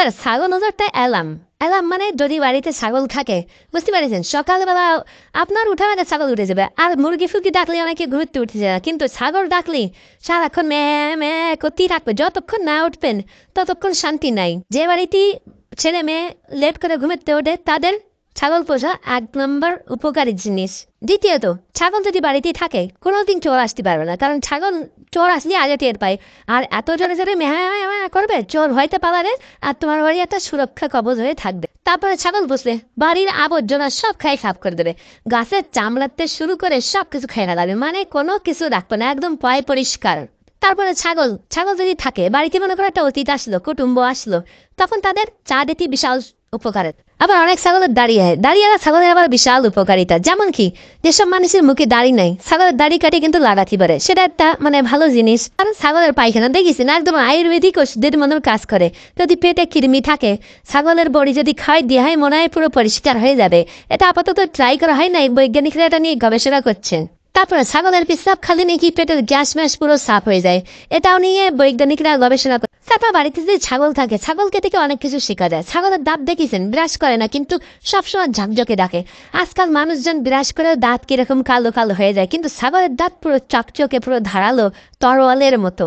আর ছাগল নজরটা অ্যালার্ম এলাম। মানে যদি বাড়িতে ছাগল থাকে। বুঝতে পারছেন সকালবেলা আপনার উঠে মানে ছাগল উঠে যাবে আর মুরগি ফুরগি ডাকলে অনেকে ঘুরতে উঠে যায়। কিন্তু ছাগল ডাকলে, সারাক্ষণ ম্যা ম্যা করতেই রাখবে যতক্ষণ না উঠবেন, ততক্ষণ শান্তি নাই। যে বাড়িতে ছেলে মেয়ে লেট করে ঘুমাতে ওঠে, তাদের ছাগল পোষা এক নম্বর উপকারী জিনিস। দ্বিতীয়ত, ছাগল যদি বাড়িতেই থাকে, কোনোদিন চোর আসতে পারবে না, কারণ ছাগল চোর আসলে আগে টের পায়। আর এত জোরে জোরে মেহা মেহা করবে, চোর হইতে পারে আর তোমার বাড়ি একটা সুরক্ষা কবজ হয়ে থাকবে। তারপরে ছাগল বসলে বাড়ির আবর্জনা সব খাই খাপ করে দেবে। গাছের চামড়াতে শুরু করে সব কিছু খেয়ে ফেলাবে মানে কোনো কিছু রাখবে না, একদম পয় পরিষ্কার। তারপরে ছাগল ছাগল যদি থাকে, বাড়িতে মনে করো একটা অতীত আসলো, কুটুম্ব আসলো, তখন তাদের চা দিতে বিশাল উপকারের। আবার অনেক ছাগলের দাঁড়িয়ে হয় দাঁড়িয়ে ছাগলের আবার বিশাল উপকারিতা। যেমন কি, যেসব মানুষের মুখে দাড়ি নাই, ছাগলের দাড়ি কাটে কিন্তু লাগাতে পারে। সেটা একটা মানে ভালো জিনিস। কারণ ছাগলের পায়খানা দেখিস না একদম আয়ুর্বেদিক ওষুধের মতো কাজ করে। যদি পেটে কৃমি থাকে, ছাগলের বড়ি যদি খাই দিয়ে হয়, মনে হয় পুরো পরিষ্কার হয়ে যাবে। এটা আপাতত ট্রাই করা হয় নাই, বৈজ্ঞানিকরা এটা নিয়ে গবেষণা করছেন। তারপরে ছাগলের পিসাব খালি নাকি পেটের গ্যাস ম্যাস পুরো সাফ হয়ে যায়। এটাও নিয়ে বৈজ্ঞানিকরা গবেষণা করে তারপর বাড়িতে যদি ছাগল থাকে ছাগলকে থেকে অনেক কিছু শেখা যায়? ছাগলের দাঁত দেখেছেন ব্রাশ করে না, কিন্তু সবসময় ঝাঁকঝকে ডাকে। আজকাল মানুষজন ব্রাশ করে দাঁত কীরকম কালো কালো হয়ে যায়, কিন্তু ছাগলের দাঁত পুরো চকচকে, পুরো ধারালো, তরোয়ালের মতো।